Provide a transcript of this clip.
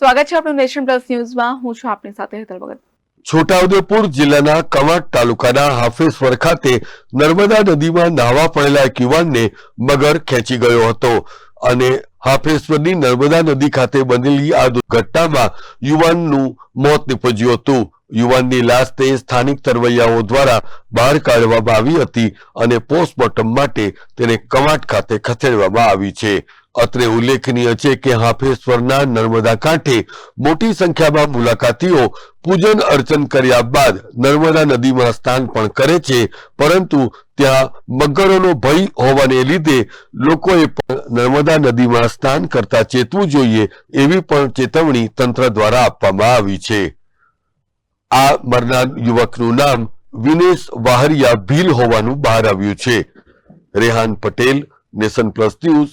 સ્વાગત છે આપણું નેશન પ્લસ ન્યૂઝમાં. હું છું આપની સાથે હેતલ ભગત. છોટાઉદેપુર જિલ્લાના કવાંટ તાલુકાના હાફેશ્વર ખાતે નર્મદા નદીમાં નાહવા પડેલા એક યુવાનને મગર ખેંચી ગયો હતો અને હાફેશ્વરની નર્મદા નદી ખાતે બનેલી આ દુર્ઘટનામાં યુવાનનું મોત નીપજ્યું હતું. યુવાનની લાશ તે સ્થાનિક તરવૈયાઓ દ્વારા બહાર કાઢવામાં આવી હતી અને પોસ્ટમોર્ટમ માટે તેને કવાંટ ખાતે ખસેડવામાં આવી છે. અત્રે ઉલ્લેખનીય છે કે હાફેશ્વરના નર્મદા કાંઠે મોટી સંખ્યામાં મુલાકાતીઓ પૂજન અર્ચન કર્યા બાદ નર્મદા નદીમાં સ્નાન પણ કરે છે, પરંતુ ત્યાં મગરોનો ભય હોવાને લીધે લોકોએ પણ નર્મદા નદીમાં સ્નાન કરતા ચેતવું જોઈએ એવી પણ ચેતવણી તંત્ર દ્વારા આપવામાં આવી છે. આ મરનાર યુવકનું નામ વિનેશ વાહરિયા ભીલ હોવાનું બહાર આવ્યું છે. Rehan Patel, Nation Plus news